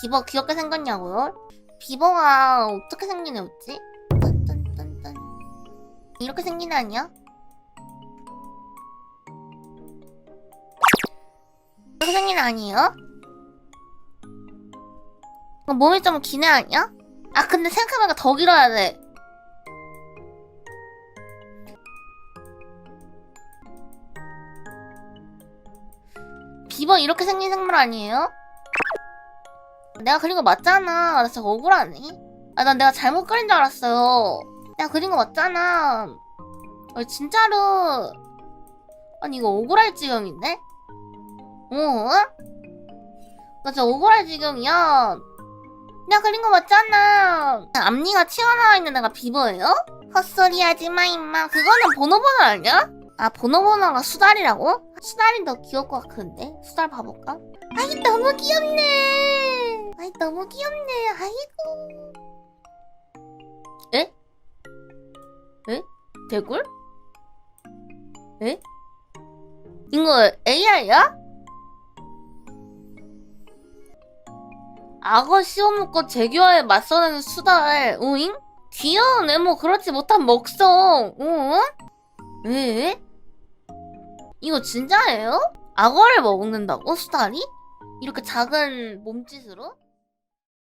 비버 귀엽게 생겼냐고요? 비버가 어떻게 생긴 애였지? 딴딴딴딴. 이렇게 생긴 애 아니야? 이렇게 생긴 애 아니에요? 어, 몸이 좀 긴 애 아니야? 아 근데 생각해보니까 더 길어야 돼 비버 이렇게 생긴 생물 아니에요? 내가 그린 거 맞잖아. 나 진짜 억울하네. 아, 난 내가 잘못 그린 줄 알았어요. 내가 그린 거 맞잖아. 아, 진짜로. 아니, 이거 억울할 지경인데? 어? 나 진짜 억울할 지경이야. 내가 그린 거 맞잖아. 앞니가 튀어나와 있는 애가 비버예요? 헛소리 하지 마, 임마. 그거는 번호번호 아니야? 아, 번호번호가 수달이라고? 수달이 더것 같은데? 수달 봐볼까? 아이, 너무 귀엽네. 아이, 너무 귀엽네. 아이고. 에? 에? 개굴? 에? 이거 AI야? 악어 씌워먹고 재규어에 맞서는 수달, 우잉? 귀여운 애모 그렇지 못한 먹성, 응? 에? 이거 진짜예요? 악어를 먹는다고? 수달이? 이렇게 작은 몸짓으로?